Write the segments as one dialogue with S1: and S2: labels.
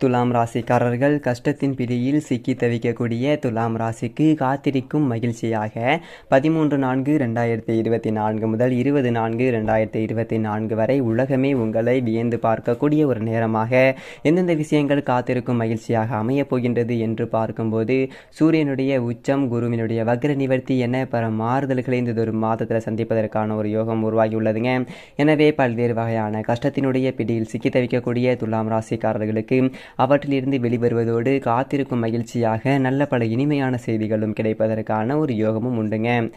S1: துலாம் ராசிக்காரர்கள் கஷ்டத்தின் பிடியில் சிக்கி தவிக்கக்கூடிய துலாம் ராசிக்கு காத்திருக்கும் மகிழ்ச்சியாக பதிமூன்று நான்கு ரெண்டாயிரத்தி இருபத்தி நான்கு முதல் இருபது நான்கு ரெண்டாயிரத்தி இருபத்தி நான்கு வரை உலகமே உங்களை வியந்து பார்க்கக்கூடிய ஒரு நேரமாக எந்தெந்த விஷயங்கள் காத்திருக்கும் மகிழ்ச்சியாக அமையப் போகின்றது என்று பார்க்கும்போது சூரியனுடைய உச்சம் குருவினுடைய வக்ர நிவர்த்தி என பல மாறுதல்களை இந்த ஒரு மாதத்தில் சந்திப்பதற்கான ஒரு யோகம் உருவாகியுள்ளதுங்க. எனவே பல்வேறு வகையான கஷ்டத்தினுடைய பிடியில் சிக்கி தவிக்கக்கூடிய துலாம் ராசிக்காரர்களுக்கு அவற்றிலிருந்து வெளிவருவதோடு காத்திருக்கும் மகிழ்ச்சியாக நல்ல பல இனிமையான செய்திகளும் கிடைப்பதற்கான ஒரு யோகமும் உண்டுங்க.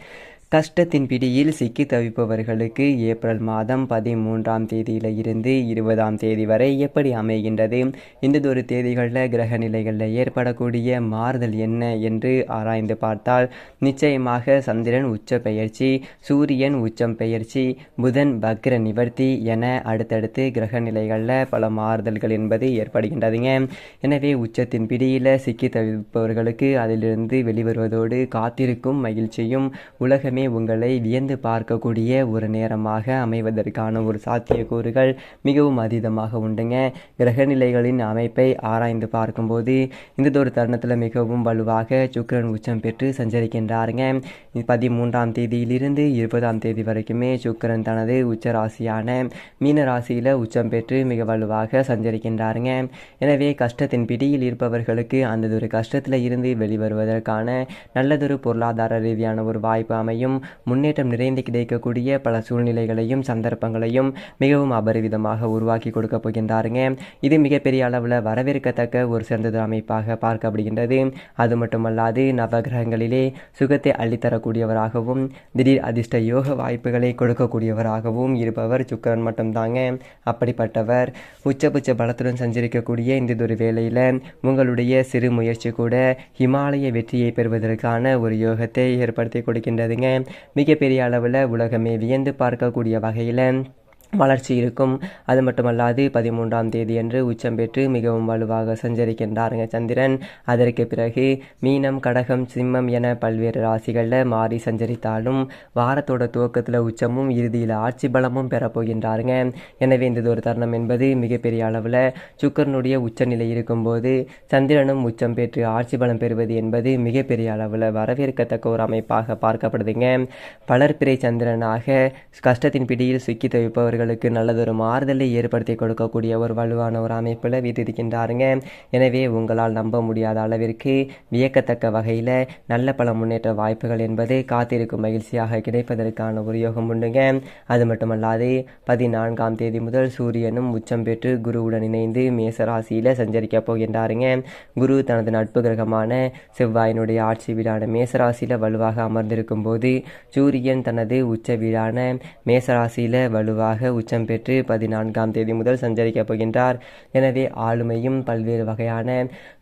S1: கஷ்டத்தின் பிடியில் சிக்கி தவிப்பவர்களுக்கு ஏப்ரல் மாதம் பதிமூன்றாம் தேதியில் இருந்து இருபதாம் தேதி வரை எப்படி அமைகின்றது? இந்ததொரு தேதிகளில் கிரக நிலைகளில் ஏற்படக்கூடிய மாறுதல் என்ன என்று ஆராய்ந்து பார்த்தால் நிச்சயமாக சந்திரன் உச்ச பெயர்ச்சி சூரியன் உச்சம் பெயர்ச்சி புதன் பக்ர நிவர்த்தி என அடுத்தடுத்து கிரக நிலைகளில் பல மாறுதல்கள் என்பது ஏற்படுகின்றதுங்க. எனவே உச்சத்தின் பிடியில் சிக்கி தவிப்பவர்களுக்கு அதிலிருந்து வெளிவருவதோடு காத்திருக்கும் மகிழ்ச்சியும் உலகமே மட்டுமே உங்களை வியந்து பார்க்கக்கூடிய ஒரு நேரமாக அமைவதற்கான ஒரு சாத்தியக்கூறுகள் மிகவும் அதீதமாக உண்டுங்க. கிரகநிலைகளின் அமைப்பை ஆராய்ந்து பார்க்கும்போது இந்த ஒரு தருணத்தில் மிகவும் வலுவாக சுக்கரன் உச்சம் பெற்று சஞ்சரிக்கின்றாருங்க. பதிமூன்றாம் தேதியிலிருந்து இருபதாம் தேதி வரைக்குமே சுக்கரன் தனது உச்ச ராசியான மீன ராசியில் உச்சம் பெற்று மிக வலுவாக சஞ்சரிக்கின்றாருங்க. எனவே கஷ்டத்தின் பிடியில் இருப்பவர்களுக்கு அந்ததொரு கஷ்டத்தில் இருந்து வெளிவருவதற்கான நல்லதொரு பொருளாதார ரீதியான ஒரு வாய்ப்பு அமையும். முன்னேற்றம் நிறைந்து கிடைக்கக்கூடிய பல சூழ்நிலைகளையும் சந்தர்ப்பங்களையும் மிகவும் அபரிவிதமாக உருவாக்கி கொடுக்க போகின்றாருங்க. இது மிகப்பெரிய அளவில் வரவேற்கத்தக்க ஒரு சிறந்தது அமைப்பாக பார்க்கப்படுகின்றது. அது மட்டுமல்லாது நவகிரகங்களிலே சுகத்தை அள்ளித்தரக்கூடியவராகவும் திடீர் அதிர்ஷ்ட யோக வாய்ப்புகளை கொடுக்கக்கூடியவராகவும் இருப்பவர் சுக்கரன் மட்டும்தாங்க. அப்படிப்பட்டவர் உச்சபுச்ச பலத்துடன் சஞ்சரிக்கக்கூடிய இந்த ஒரு வேளையில் உங்களுடைய சிறு முயற்சி கூட ஹிமாலய வெற்றியை பெறுவதற்கான ஒரு யோகத்தை ஏற்படுத்தி கொடுக்கின்றதுங்க. மிகப்பெரிய அளவில் உலகமே வியந்து பார்க்கக்கூடிய வகையில் வளர்ச்சி இருக்கும். அது மட்டுமல்லாது பதிமூன்றாம் தேதி அன்று உச்சம் பெற்று மிகவும் வலுவாக சஞ்சரிக்கின்றாருங்க சந்திரன். அதற்கு பிறகு மீனம் கடகம் சிம்மம் என பல்வேறு ராசிகளில் மாறி சஞ்சரித்தாலும் வாரத்தோட துவக்கத்தில் உச்சமும் இறுதியில் ஆட்சி பலமும் பெறப்போகின்றாருங்க எனவே இந்த ஒரு தருணம் என்பது மிகப்பெரிய அளவில் சுக்கரனுடைய உச்சநிலை இருக்கும்போது சந்திரனும் உச்சம் பெற்று ஆட்சி பலம் பெறுவது என்பது மிகப்பெரிய அளவில் வரவேற்கத்தக்க ஒரு அமைப்பாக பார்க்கப்படுதுங்க. வளர்ப்பிறை சந்திரனாக கஷ்டத்தின் பிடியில் சிக்கி தவிப்பவர்கள் அவர்களுக்கு நல்லதொரு மாறுதலை ஏற்படுத்தி கொடுக்கக்கூடிய ஒரு வலுவான ஒரு அமைப்பில் வீட்டிருக்கின்றாருங்க. எனவே உங்களால் நம்ப முடியாத அளவிற்கு வியக்கத்தக்க வகையில் நல்ல பல முன்னேற்ற வாய்ப்புகள் என்பது காத்திருக்கும் மகிழ்ச்சியாக கிடைப்பதற்கான ஒரு யோகம் உண்டுங்க. அது மட்டுமல்லாது பதினான்காம் தேதி முதல் சூரியனும் உச்சம் பெற்று குருவுடன் இணைந்து மேசராசியில் சஞ்சரிக்க போகின்றாருங்க. குரு தனது நட்பு கிரகமான செவ்வாயினுடைய ஆட்சி வீடான மேசராசியில் வலுவாக அமர்ந்திருக்கும் போது சூரியன் தனது உச்ச வீடான மேசராசியில் வலுவாக உச்சம் பெற்று பதினான்காம் தேதி முதல் சஞ்சரிக்கப் போகின்றார். எனவே ஆளுமையும் பல்வேறு வகையான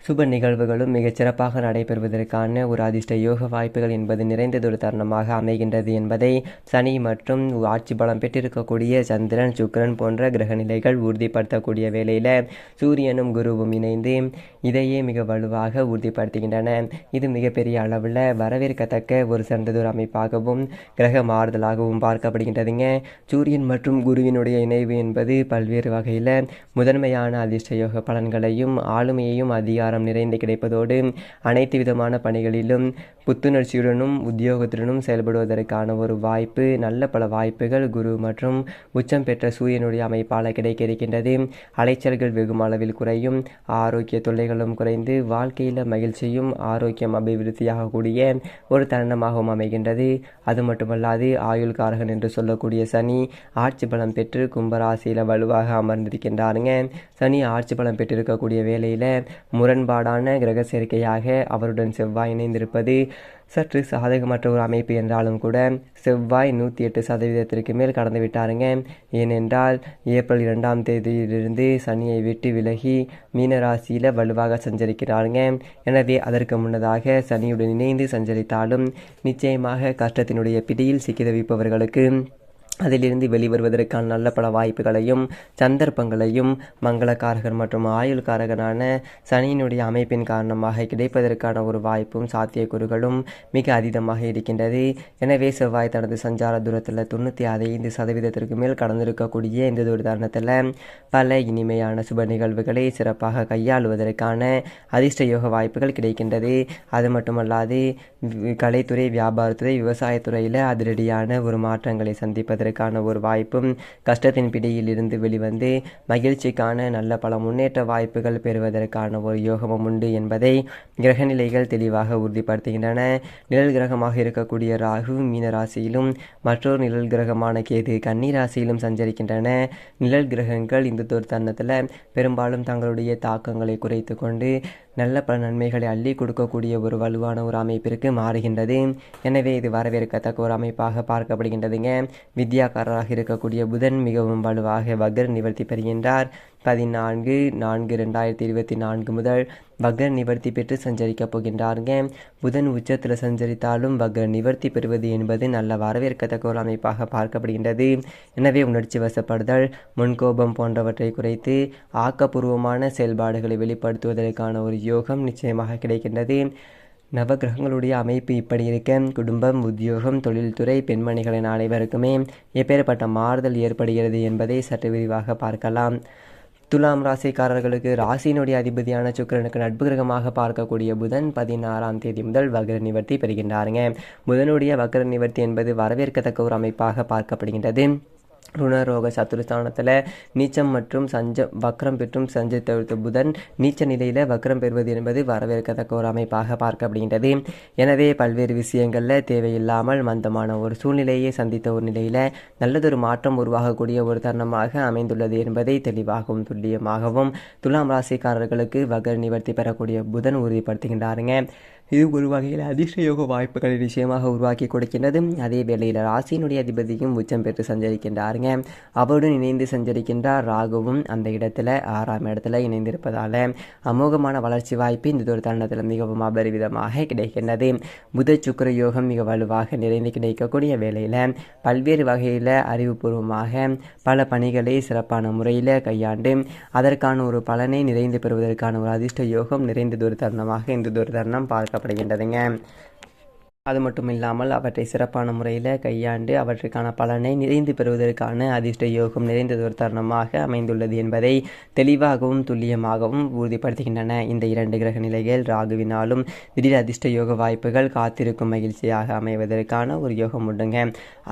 S1: சுப நிகழ்வுகளும் மிகச்சிறப்பாக நடைபெறுவதற்கான ஒரு அதிர்ஷ்ட யோக வாய்ப்புகள் என்பது நிறைந்ததொரு தருணமாக அமைகின்றது என்பதை சனி மற்றும் ஆட்சி பலம் பெற்றிருக்கக்கூடிய சந்திரன் சுக்கரன் போன்ற கிரகநிலைகள் உறுதிப்படுத்தக்கூடிய வேளையில் சூரியனும் குருவும் இணைந்து இதையே மிக வலுவாக உறுதிப்படுத்துகின்றன. இது மிகப்பெரிய அளவில் வரவேற்கத்தக்க ஒரு சிறந்ததொரு அமைப்பாகவும் கிரக மாறுதலாகவும் பார்க்கப்படுகின்றதுங்க. சூரியன் மற்றும் குரு குருவினுடைய இணைவு என்பது பல்வேறு வகையில் முதன்மையான அதிர்ஷ்டயோக பலன்களையும் ஆளுமையையும் அதிகாரம் நிறைந்து கிடைப்பதோடு அனைத்து விதமான பணிகளிலும் புத்துணர்ச்சியுடனும் உத்தியோகத்துடனும் செயல்படுவதற்கான ஒரு வாய்ப்பு நல்ல பல வாய்ப்புகள் குரு மற்றும் உச்சம் பெற்ற சூரியனுடைய அமைப்பால் கிடைக்க இருக்கின்றது. அலைச்சல்கள் வெகும் அளவில் குறையும் ஆரோக்கிய தொல்லைகளும் குறைந்து வாழ்க்கையில் மகிழ்ச்சியும் ஆரோக்கியம் அபிவிருத்தியாகக்கூடிய ஒரு தருணமாகவும் அமைகின்றது. அது மட்டுமல்லாது ஆயுள் காரகன் என்று சொல்லக்கூடிய சனி ஆட்சி பலம் பெற்று கும்பராசியில் வலுவாக அமர்ந்திருக்கின்றாருங்க. சனி ஆட்சி பலம் பெற்றிருக்கக்கூடிய வேளையில் முரண்பாடான கிரக சேர்க்கையாக அவருடன் செவ்வாய் இணைந்திருப்பது சற்று சாதகமற்ற ஒரு அமைப்பு என்றாலும் கூட செவ்வாய் நூற்றி எட்டு சதவீதத்திற்கு மேல் கடந்து விட்டாருங்க. ஏனென்றால் ஏப்ரல் இரண்டாம் தேதியிலிருந்து சனியை விட்டு விலகி மீனராசியில் வலுவாக சஞ்சரிக்கிறாருங்க. எனவே அதற்கு முன்னதாக சனியுடன் இணைந்து சஞ்சரித்தாலும் நிச்சயமாக கஷ்டத்தினுடைய பிடியில் சிக்கி தவிப்பவர்களுக்கு அதிலிருந்து வெளிவருவதற்கான நல்ல பல வாய்ப்புகளையும் சந்தர்ப்பங்களையும் மங்களக்காரகர் மற்றும் ஆயுள்காரகனான சனியினுடைய அமைப்பின் காரணமாக கிடைப்பதற்கான ஒரு வாய்ப்பும் சாத்தியக்கூறுகளும் மிக அதிகமாக இருக்கின்றது. எனவே செவ்வாய் தனது சஞ்சார தூரத்தில் தொண்ணூற்றி ஐந்து சதவீதத்திற்கு மேல் கடந்திருக்கக்கூடிய இந்த ஒரு தருணத்தில் பல இனிமையான சுப நிகழ்வுகளை சிறப்பாக கையாளுவதற்கான அதிர்ஷ்ட யோக வாய்ப்புகள் கிடைக்கின்றது. அது மட்டுமல்லாது கலைத்துறை வியாபாரத்துறை விவசாயத்துறையில் அதிரடியான ஒரு மாற்றங்களை சந்திப்பதற்கு சந்திப்பதற்கான ஒரு வாய்ப்பும் கஷ்டத்தின் பிடியில் இருந்து வெளிவந்து மகிழ்ச்சிக்கான நல்ல பல முன்னேற்ற வாய்ப்புகள் பெறுவதற்கான ஒரு யோகமும் உண்டு என்பதை கிரகநிலைகள் தெளிவாக உறுதிப்படுத்துகின்றன. நிழல் கிரகமாக இருக்கக்கூடிய ராகு மீன ராசியிலும் மற்றொரு நிழல் கிரகமான கேது கன்னி ராசியிலும் சஞ்சரிக்கின்றன. நிழல் கிரகங்கள் இந்த ஒரு தருணத்தில் பெரும்பாலும் தங்களுடைய தாக்கங்களை குறைத்து கொண்டு நல்ல பல நன்மைகளை அள்ளி கொடுக்கக்கூடிய ஒரு வலுவான ஒரு அமைப்பிற்கு மாறுகின்றது. எனவே இது வரவேற்கத்தக்க ஒரு அமைப்பாக பார்க்கப்படுகின்றதுங்க. வித்யாக்காரராக இருக்கக்கூடிய புதன் மிகவும் வலுவாக வக்ர நிவர்த்தி பெறுகின்றார். பதினான்கு நான்கு ரெண்டாயிரத்தி இருபத்தி நான்கு முதல் வக்ர நிவர்த்தி பெற்று சஞ்சரிக்கப் போகின்றாருங்க. புதன் உச்சத்தில் சஞ்சரித்தாலும் வக்ர நிவர்த்தி பெறுவது என்பது நல்ல வரவேற்கத்தக்க ஒரு அமைப்பாக பார்க்கப்படுகின்றது. எனவே உணர்ச்சி வசப்படுதல் முன்கோபம் போன்றவற்றை குறைத்து ஆக்கப்பூர்வமான செயல்பாடுகளை வெளிப்படுத்துவதற்கான ஒரு யோகம் நிச்சயமாக கிடைக்கின்றது. நவகிரகங்களுடைய அமைப்பு இப்படி இருக்க. குடும்பம் உத்தியோகம் தொழில்துறை பெண்மணிகளின் அனைவருக்குமே எப்பேற்பட்ட மாறுதல் ஏற்படுகிறது என்பதை சற்று விரிவாக பார்க்கலாம். துலாம் ராசிக்காரர்களுக்கு ராசியினுடைய அதிபதியான சுக்கிரனுக்கு நட்பு கிரகமாக பார்க்கக்கூடிய புதன் பதினாறாம் தேதி முதல் வக்ர நிவர்த்தி பெறுகின்றாருங்க. புதனுடைய வக்ர நிவர்த்தி என்பது வரவேற்கத்தக்க ஒரு அமைப்பாக பார்க்கப்படுகின்றது. ருணரோக சத்துருஸ்தானத்தில் நீச்சம் மற்றும் சஞ்ச வக்ரம் பெற்றும் சஞ்சை தவிர்த்த புதன் நீச்ச நிலையில் வக்ரம் பெறுவது என்பது வரவேற்கத்தக்க ஒரு அமைப்பாக பார்க்கப்படுகின்றது. எனவே பல்வேறு விஷயங்களில் தேவையில்லாமல் மந்தமான ஒரு சூழ்நிலையை சந்தித்த ஒரு நிலையில் நல்லதொரு மாற்றம் உருவாகக்கூடிய ஒரு தருணமாக அமைந்துள்ளது என்பதை தெளிவாகவும் துல்லியமாகவும் துலாம் ராசிக்காரர்களுக்கு வகர் நிவர்த்தி பெறக்கூடிய புதன் உறுதிப்படுத்துகின்றாருங்க. இது ஒரு வகையில் அதிர்ஷ்ட யோக வாய்ப்புகளை நிச்சயமாக உருவாக்கி கொடுக்கின்றது. அதே வேளையில் ராசியினுடைய அதிபதியும் உச்சம் பெற்று சஞ்சரிக்கின்றாருங்க. அவருடன் இணைந்து சஞ்சரிக்கின்றார் ராகுவும். அந்த இடத்துல ஆறாம் இடத்துல இணைந்திருப்பதால் அமோகமான வளர்ச்சி வாய்ப்பு இந்த ஒரு தருணத்தில் மிகவும் அபரிவிதமாக கிடைக்கின்றது. புத சுக்கிர யோகம் மிக வலுவாக நிறைந்து கிடைக்கக்கூடிய வேளையில் பல்வேறு வகையில் அறிவுபூர்வமாக பல பணிகளை சிறப்பான முறையில் கையாண்டு அதற்கான ஒரு பலனை நிறைந்து பெறுவதற்கான ஒரு அதிர்ஷ்ட யோகம் நிறைந்தது ஒரு தருணமாக இந்த ஒரு தருணம் பார்க்கப்படுகின்றதுங்க அது மட்டும் இல்லாமல் அவற்றை சிறப்பான முறையில் கையாண்டு அவற்றுக்கான பலனை நிறைந்து பெறுவதற்கான அதிர்ஷ்ட யோகம் நிறைந்ததொரு தருணமாக அமைந்துள்ளது என்பதை தெளிவாகவும் துல்லியமாகவும் உறுதிப்படுத்துகின்றன. இந்த இரண்டு கிரக நிலைகள் ராகுவினாலும் திடீர் அதிர்ஷ்ட யோக வாய்ப்புகள் காத்திருக்கும் மகிழ்ச்சியாக அமைவதற்கான ஒரு யோகம் உண்டுங்க.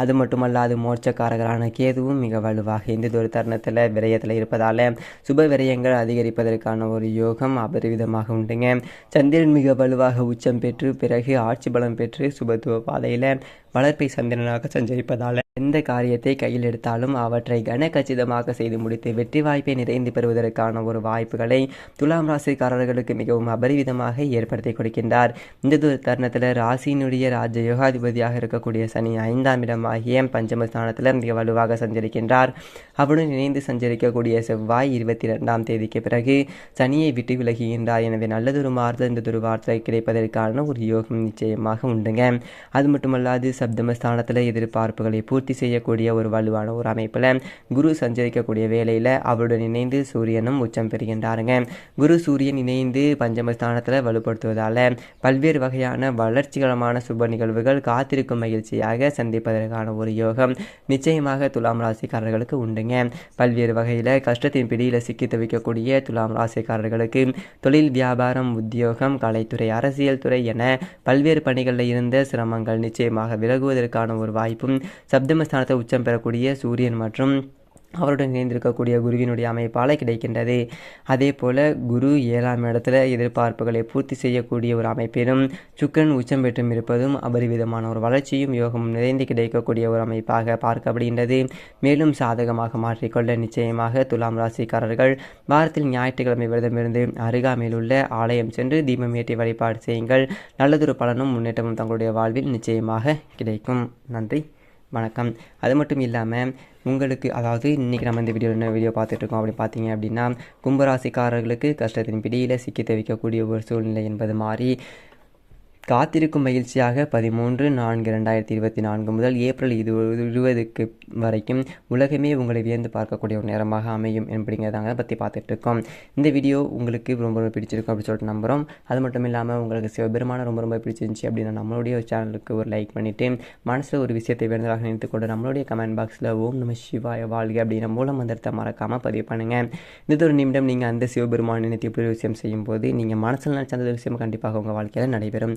S1: அது மட்டுமல்லாது மோட்சக்காரகரான கேதுவும் மிக வலுவாக இந்த ஒரு தருணத்தில் விரயத்தில் இருப்பதால் சுப விரயங்கள் அதிகரிப்பதற்கான ஒரு யோகம் அபரிவிதமாக உண்டுங்க. சந்திரன் மிக வலுவாக உச்சம் பெற்று பிறகு ஆட்சி பலம் பெற்று சுபத்துவ பாதையில் வளர்ப்பை சந்திரனாக சஞ்சரிப்பதால் எந்த காரியத்தை கையில் எடுத்தாலும் அவற்றை கனகச்சிதமாக செய்து முடித்து வெற்றி வாய்ப்பை நிறைந்து பெறுவதற்கான ஒரு வாய்ப்புகளை துலாம் ராசிக்காரர்களுக்கு மிகவும் அபரிவிதமாக ஏற்படுத்தி கொடுக்கின்றார். இந்த தருணத்தில் ராசியினுடைய ராஜ யோகாதிபதியாக இருக்கக்கூடிய சனி ஐந்தாம் இடமாகிய பஞ்சமஸ்தானத்தில் மிக வலுவாக சஞ்சரிக்கின்றார். அவருடன் இணைந்து சஞ்சரிக்கக்கூடிய செவ்வாய் இருபத்தி ரெண்டாம் தேதிக்கு பிறகு சனியை விட்டு விலகுகின்றார். எனவே நல்லதொரு மாறுதல் இந்த துருவார்த்தை கிடைப்பதற்கான ஒரு யோகம் நிச்சயமாக உண்டுங்க. அது மட்டுமல்லாது சப்தமஸ்தானத்தில் எதிர்பார்ப்புகளை பூர்த்தி பூர்த்தி செய்யக்கூடிய ஒரு வலுவான ஒரு அமைப்பில் குரு சஞ்சரிக்கக்கூடிய வேலையில் அவருடன் இணைந்து சூரியனும் உச்சம் பெறுகின்றாருங்க. குரு சூரியன் இணைந்து பஞ்சமஸ்தானத்தில் வலுப்படுத்துவதால் பல்வேறு வகையான வளர்ச்சிகரமான சுப நிகழ்வுகள் காத்திருக்கும் மகிழ்ச்சியாக சந்திப்பதற்கான ஒரு யோகம் நிச்சயமாக துலாம் ராசிக்காரர்களுக்கு உண்டுங்க. பல்வேறு வகையில் கஷ்டத்தின் பிடியில் சிக்கி தவிக்கக்கூடிய துலாம் ராசிக்காரர்களுக்கு தொழில் வியாபாரம் உத்தியோகம் கலைத்துறை அரசியல் துறை என பல்வேறு பணிகளில் இருந்த சிரமங்கள் நிச்சயமாக விலகுவதற்கான ஒரு வாய்ப்பும் சப்தமஸ்தானத்தை உச்சம் பெறக்கூடிய சூரியன் மற்றும் அவருடன் இணைந்திருக்கக்கூடிய குருவினுடைய அமைப்பால் கிடைக்கின்றது. அதே போல குரு ஏழாம் இடத்துல எதிர்பார்ப்புகளை பூர்த்தி செய்யக்கூடிய ஒரு அமைப்பிலும் சுக்கரன் உச்சம் பெற்றும் இருப்பதும் அபரிவிதமான ஒரு வளர்ச்சியும் யோகமும் நிறைந்து கிடைக்கக்கூடிய ஒரு அமைப்பாக பார்க்கப்படுகின்றது. மேலும் சாதகமாக மாற்றிக்கொள்ள நிச்சயமாக துலாம் ராசிக்காரர்கள் வாரத்தில் ஞாயிற்றுக்கிழமை விரதமிருந்து அருகாமையில் உள்ள ஆலயம் சென்று தீபம் ஏற்றி வழிபாடு செய்யுங்கள். நல்லதொரு பலனும் முன்னேற்றமும் தங்களுடைய வாழ்வில் நிச்சயமாக கிடைக்கும். நன்றி. வணக்கம். அது மட்டும் இல்லாமல் உங்களுக்கு அதாவது இன்றைக்கி நம்ம இந்த வீடியோ என்ன வீடியோ பார்த்துட்ருக்கோம் அப்படி பார்த்தீங்க அப்படின்னா கும்பராசிக்காரர்களுக்கு கஷ்டத்தின் பிடியில் சிக்கி தவிக்கக்கூடிய ஒரு சூழ்நிலை என்பது மாறி காத்திருக்கும் மகிழ்ச்சியாக பதிமூன்று நான்கு ரெண்டாயிரத்தி இருபத்தி நான்கு முதல் ஏப்ரல் இது இருபதுக்கு வரைக்கும் உலகமே உங்களை வியந்து பார்க்கக்கூடிய ஒரு நேரமாக அமையும் அப்படிங்கிறதாங்க பற்றி பார்த்துட்டு இருக்கோம். இந்த வீடியோ உங்களுக்கு ரொம்ப ரொம்ப பிடிச்சிருக்கும் அப்படின்னு சொல்லிட்டு நம்புகிறோம் அது மட்டும் இல்லாமல் உங்களுக்கு சிவபெருமான ரொம்ப ரொம்ப பிடிச்சிருந்துச்சி அப்படின்னா நம்மளுடைய சேனலுக்கு ஒரு லைக் பண்ணிவிட்டு மனசில் ஒரு விஷயத்தை வேண்டதாக நினைத்து கொண்டு நம்மளுடைய கமெண்ட் பாக்ஸில் ஓம் நம சிவாய வாழ்க அப்படிங்கிற மூலம் மந்திரத்தை மறக்காமல் பதிவு பண்ணுங்கள் இந்த ஒரு நிமிடம் நீங்கள் அந்த சிவபெருமான நினைத்து இப்படி ஒரு விஷயம் செய்யும்போது நீங்கள் மனசில் நினச்ச அந்த விஷயம் கண்டிப்பாக உங்கள் வாழ்க்கையில் நடைபெறும்.